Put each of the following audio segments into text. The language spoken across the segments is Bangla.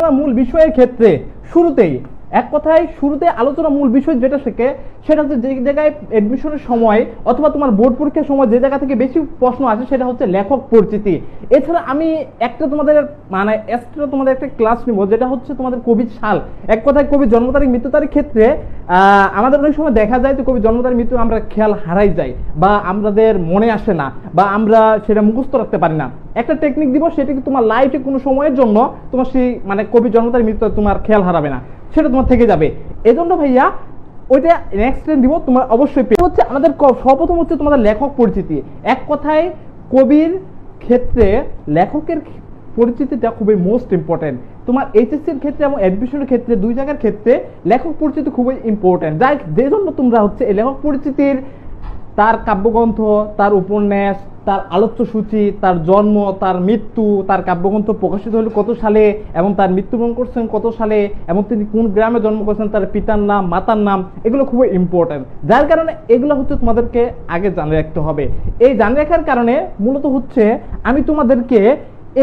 আলোচনা মূল বিষয়ের ক্ষেত্রে শুরুতেই, এক কথায় শুরুতে আলোচনা মূল বিষয় যেটা শেখে, সেটা হচ্ছে যে জায়গায় এডমিশনের সময় অথবা তোমার বোর্ড পরীক্ষার সময় যে জায়গা থেকে বেশি প্রশ্ন আসে সেটা হচ্ছে লেখক পরিচিতি। এছাড়া আমি একটা তোমাদের মানে এক্সট্রা তোমাদের একটা ক্লাস নিব, যেটা হচ্ছে তোমাদের কবির সাল। এক কথায় কবির জন্ম তারিখ, মৃত্যু তারিখ ক্ষেত্রে আমাদের অনেক সময় দেখা যায় যে কবির জন্ম তারিখ, মৃত্যু আমরা খেয়াল হারাই যাই বা আমাদের মনে আসে না বা আমরা সেটা মুখস্থ রাখতে পারি না। একটা টেকনিক দিব, সেটা কি তোমার লাইফে কোনো সময়ের জন্য তোমার সেই মানে কবির জন্ম তারিখ মৃত্যু তোমার খেয়াল হারাবে না, সেটা তোমার থেকে যাবে। এজন্য ভাইয়া, ওইটা নেক্সট টাইম দিব, তোমার অবশ্যই হচ্ছে আমাদের সর্বপ্রথম হচ্ছে তোমাদের লেখক পরিচিতি। এক কথায়, কবির ক্ষেত্রে লেখকের পরিচিতিটা খুবই মোস্ট ইম্পর্টেন্ট তোমার এইচএসসির ক্ষেত্রে এবং অ্যাডমিশনের ক্ষেত্রে, দুই জায়গার ক্ষেত্রে লেখক পরিচিতি খুবই ইম্পর্টেন্ট যাই যে জন্য তোমরা হচ্ছে এই লেখক পরিচিতির, তার কাব্যগ্রন্থ, তার উপন্যাস তার আলোচ্য সূচি তার জন্ম, তার মৃত্যু, তার কাব্যগ্রন্থ প্রকাশিত হলো কত সালে এবং তার মৃত্যুবরণ করছেন কত সালে এবং তিনি কোন গ্রামে জন্ম করেছেন, তার পিতার নাম, মাতার নাম, এগুলো খুবই ইম্পর্টেন্ট যার কারণে এগুলো হচ্ছে তোমাদেরকে আগে জানে রাখতে হবে। এই জানে রাখার কারণে মূলত হচ্ছে আমি তোমাদেরকে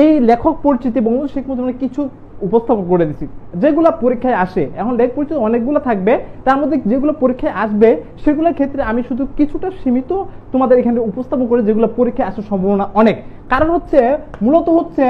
এই লেখক পরিচিতি বঙ্গবন্ধু শেখ মুজিবুর কিছু উপস্থাপন করে দিচ্ছি যেগুলো পরীক্ষায় আসে, এখন লেখ পরিচয় অনেকগুলো থাকবে, তার মধ্যে যেগুলো পরীক্ষায় আসবে, সেগুলোর ক্ষেত্রে আমি শুধু কিছুটা সীমিত তোমাদের এখানে উপস্থাপন করে যেগুলো পরীক্ষায় আসার সম্ভাবনা অনেক। কারণ হচ্ছে, মূলত হচ্ছে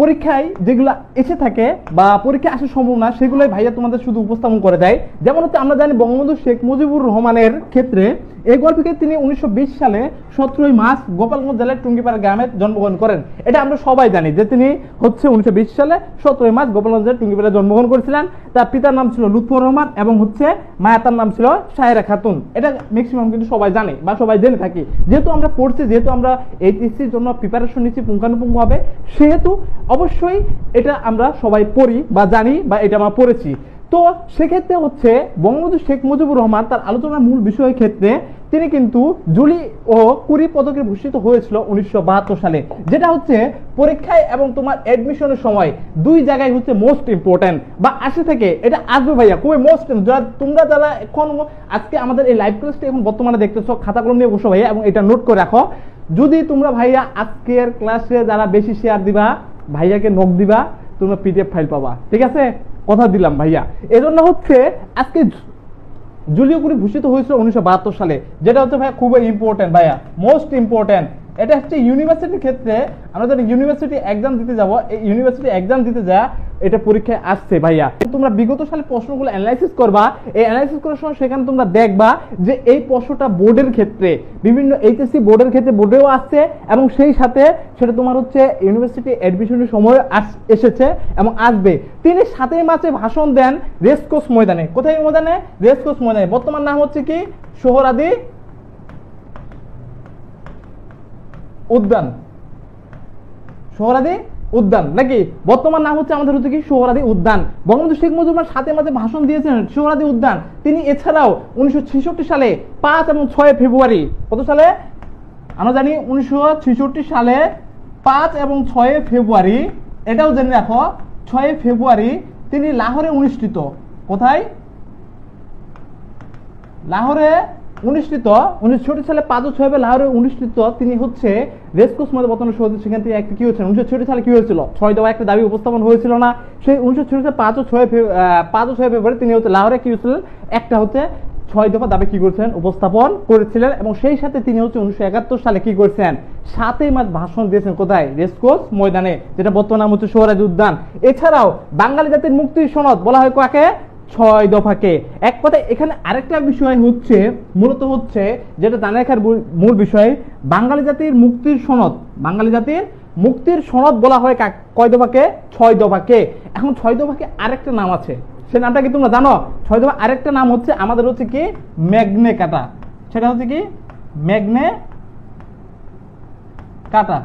পরীক্ষায় যেগুলো এসে থাকে বা পরীক্ষায় আসার সম্ভাবনা, সেগুলোই ভাইয়া তোমাদের শুধু উপস্থাপন করে দেয়। যেমন হচ্ছে আমরা জানি বঙ্গবন্ধু শেখ মুজিবুর রহমানের ক্ষেত্রে এই গল্পকে তিনি উনিশশো বিশ সালে সতেরোই মার্চ গোপালগঞ্জ জেলার টুঙ্গিপাড়া গ্রামে জন্মগ্রহণ করেন। এটা আমরা সবাই জানি যে তিনি হচ্ছে উনিশশো বিশ সালে সতেরোই মার্চ গোপালগঞ্জ জেলার টুঙ্গিপাড়ায় জন্মগ্রহণ করেছিলেন। তার পিতার নাম ছিল লুৎফর রহমান এবং হচ্ছে মায়াতার নাম ছিল সাহেরা খাতুন। এটা ম্যাক্সিমাম কিন্তু সবাই জানে বা সবাই জেনে থাকি। যেহেতু আমরা পড়ছি, যেহেতু আমরা এইচএসসির জন্য প্রিপারেশন নিচ্ছি, পুঙ্খানুপুঙ্খভাবে, সেহেতু অবশ্যই এটা আমরা সবাই পড়ি বা জানি বা এটা আমরা পড়েছি। তো সেক্ষেত্রে হচ্ছে বঙ্গবন্ধু শেখ মুজিবুর রহমান তার আলোচনার মূল বিষয়ের ক্ষেত্রে তিনি কিন্তু জুলি ও কুড়ি পদকে ভূষিত হয়েছিল উনিশশো বাহাত্তর সালে। যেটা হচ্ছে পরীক্ষায় এবং তোমার অ্যাডমিশনের সময় দুই জায়গায় হচ্ছে মোস্ট ইম্পর্টেন্ট বা আসে থেকে, এটা আসবে ভাইয়া, খুবই মোস্ট তোমরা যারা এখন আজকে আমাদের এই লাইভ ক্লাসটি এখন বর্তমানে দেখতেছো খাতা কলম নিয়ে বসো ভাইয়া এবং এটা নোট করে রাখো। যদি তোমরা ভাইয়া আজকের ক্লাসে যারা বেশি শেয়ার দিবা ভাইয়াকে নক দিবা, তোমরা পিডিএফ ফাইল পাবা। ঠিক আছে? কথা দিলাম ভাইয়া। এজন্য হচ্ছে আজকে জুলিও কুড়ি ভূষিত হয়েছিল উনিশশো বাহাত্তর সালে, যেটা হচ্ছে ভাইয়া খুবই ইম্পর্টেন্ট ভাইয়া মোস্ট ইম্পর্টেন্ট এটা হচ্ছে ইউনিভার্সিটির ক্ষেত্রে আমরা যখন ইউনিভার্সিটি এক্সাম দিতে যাব, এই ইউনিভার্সিটি এক্সাম দিতে যা, এটা পরীক্ষায় আসছে ভাইয়া। তোমরা বিগত সালে প্রশ্নগুলো অ্যানালাইসিস করবা, এই অ্যানালাইসিস করার সময় সেখানে তোমরা দেখবা যে এই প্রশ্নটা বোর্ডের ক্ষেত্রে, বিভিন্ন এইচএসসি বোর্ডের ক্ষেত্রে বোর্ডেও আসছে এবং সেই সাথে সেটা তোমার হচ্ছে ইউনিভার্সিটি অ্যাডমিশনের সময় এসেছে এবং আসবে। তিনি সাতই মাসে ভাষণ দেন রেসকোর্স ময়দানে। কোথায় ময়দানে? রেসকোর্স ময়দানে। বর্তমান নাম হচ্ছে কি? সোহরাদি উদ্যান। সোহরাদি উদ্যান। নাকি বর্তমান নাম হচ্ছে আমাদের হচ্ছে কি সোহরাদি উদ্যান। বঙ্গবন্ধু শেখ মুজিবুর সাথে মাঝে ভাষণ দিয়েছেন সোহরাদি উদ্যান। তিনি এছাড়াও উনিশশো ছেষট্টি সালে পাঁচ এবং ছয় ফেব্রুয়ারি, কত সালে? আমরা জানি উনিশশো ছেষট্টি সালে পাঁচ এবং ছয় ফেব্রুয়ারি। এটাও জেনে রাখো, ছয় ফেব্রুয়ারি তিনি লাহোরে অনুষ্ঠিত। কোথায়? লাহোরে অনুষ্ঠিত উনিশশো সালে পাঁচ ছয় লাহোরে অনুষ্ঠিত, তিনি হচ্ছে রেসকোর্স মধ্যে বর্তমানে শহীদ সেখান থেকে একটা কি হয়েছে উনিশশো সালে কি হয়েছিল? ছয় দেওয়া একটা দাবি উপস্থাপন হয়েছিল না। সেই উনিশশো সালে পাঁচ ছয় পাঁচ ছয় ফেব্রুয়ারি তিনি হচ্ছে লাহোরে কি হয়েছিলেন? একটা হচ্ছে ছয় দফা দাবি কি করেছেন উপস্থাপন করেছিলেন এবং সেই সাথে তিনি হচ্ছে উনিশশো একাত্তর সালে কি করেছেন সাতই মাস ভাষণ দিয়েছেন কোথায়? রেসকোর্স ময়দানে, যেটা বর্তমান নাম হচ্ছে সোহরাজ উদ্যান। এছাড়াও বাঙালি জাতির মুক্তি সনদ বলা হয় কাকে? ছয় দফাকে। এক কথায় এখানে আরেকটা বিষয় হচ্ছে, মূলত হচ্ছে যেটা জানা রাখার মূল- বিষয়, বাঙালি জাতির মুক্তির সনদ। বাঙালি জাতির মুক্তির সনদ বলা হয় কয় দফাকে? ছয় দফাকে। এখন ছয় দফাকে আরেকটা নাম আছে। সে নামটা কি তোমরা জানো? ছয় দফা আরেকটা নাম হচ্ছে আমাদের হচ্ছে কি? ম্যাগনে কাটা। সেটা হচ্ছে কি? ম্যাগনে কাটা।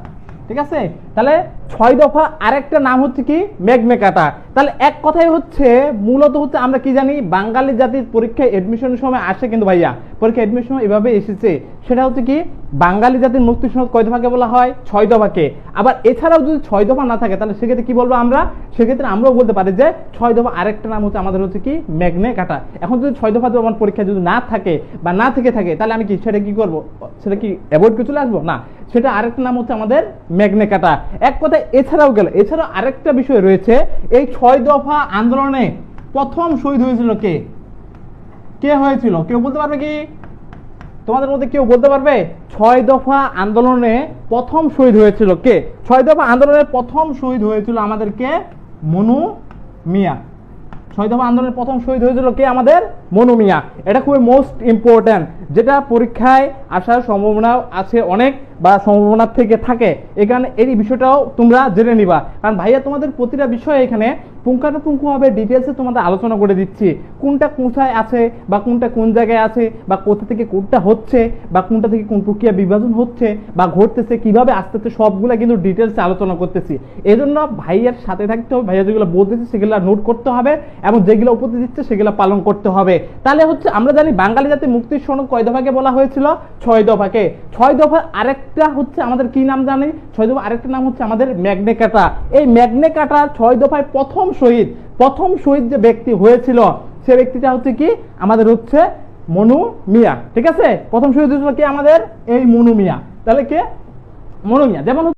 ঠিক আছে? তাহলে ছয় দফা আরেকটা নাম হচ্ছে কি? মেঘমে কাটা। তাহলে এক কথাই হচ্ছে, মূলত হচ্ছে আমরা কি জানি, বাঙালি জাতির পরীক্ষায় এডমিশনের সময় আসে কিন্তু ভাইয়া পরীক্ষা এডমিশন এভাবে এসেছে। সেটা হচ্ছে কি, বাঙালি জাতির মুক্তি সনদ কয় দফাকে বলা হয়? ছয় দফাকে। আবার এছাড়াও যদি ছয় দফা না থাকে, তাহলে সেক্ষেত্রে কি বলব আমরা? সেক্ষেত্রে আমরাও বলতে পারি যে, ছয় দফা আরেকটা নাম হচ্ছে আমাদের হচ্ছে কি, মেঘনে কাটা। এখন যদি ছয় দফা আমার পরীক্ষা যদি না থাকে বা না থেকে থাকে, তাহলে আমি কি, সেটা কি করব? সেটা কি অ্যাভয়েড করে চলে আসব? না। সেটা আরেকটা নাম হচ্ছে আমাদের মেঘনে কাটা। এক কথায় এছাড়াও গেল, এছাড়াও আরেকটা বিষয় রয়েছে, এই ছয় দফা আন্দোলনে প্রথম শহীদ হয়েছিল কে? কে হয়েছিল? কেউ বলতে পারবে কি? তোমাদের মধ্যে কেউ বলতে পারবে? ছয় দফা আন্দোলনে প্রথম শহীদ হয়েছিল কে? ছয় দফা আন্দোলনে প্রথম শহীদ হয়েছিল আমাদেরকে মনু মিয়া। ছয় দফা আন্দোলনের প্রথম শহীদ হয়েছিল কে? আমাদের মনু মিয়া। এটা খুবই মোস্ট ইম্পর্ট্যান্ট যেটা পরীক্ষায় আসার সম্ভাবনা আছে অনেক। বা সম্ভাবনা থেকে থাকে এখানে এই বিষয়টাও তোমরা জেনে নিবা। কারণ ভাইয়া, তোমাদের প্রতিটা বিষয় এখানে পুঙ্খানুপুঙ্খভাবে ডিটেলসে তোমাদের আলোচনা করে দিচ্ছি। কোনটা কোথায় আছে বা কোনটা কোন জায়গায় আছে বা কোথা থেকে কোনটা হচ্ছে বা কোনটা থেকে কোন প্রক্রিয়া বিভাজন হচ্ছে বা ঘটতেছে, কীভাবে আস্তে আস্তে সবগুলো কিন্তু ডিটেলসে আলোচনা করতেছি। এই জন্য ভাইয়ার সাথে থাকতে হবে, ভাইয়া যেগুলো বলতেছে সেগুলো নোট করতে হবে এবং যেগুলো উপদেশ দিচ্ছে সেগুলো পালন করতে হবে। তাহলে হচ্ছে আমরা জানি বাঙালি জাতি মুক্তির সনদ কয় দফাকে বলা হয়েছিল? ছয় দফাকে। ছয় দফা আরেকটা হচ্ছে আমাদের কি নাম জানি? ছয় দফা আরেকটা নাম হচ্ছে আমাদের ম্যাগনে কাটা। এই ম্যাগনে কাটা ছয় দফায় প্রথম শহীদ প্রথম শহীদ যে ব্যক্তি হয়েছিল, সে ব্যক্তিটা হচ্ছে কি? আমাদের হচ্ছে মনু মিয়া, ঠিক আছে? প্রথম শহীদ হয়েছিল কি আমাদের? এই মনু মিয়া। তাহলে কে? মনু মিয়া। যেমন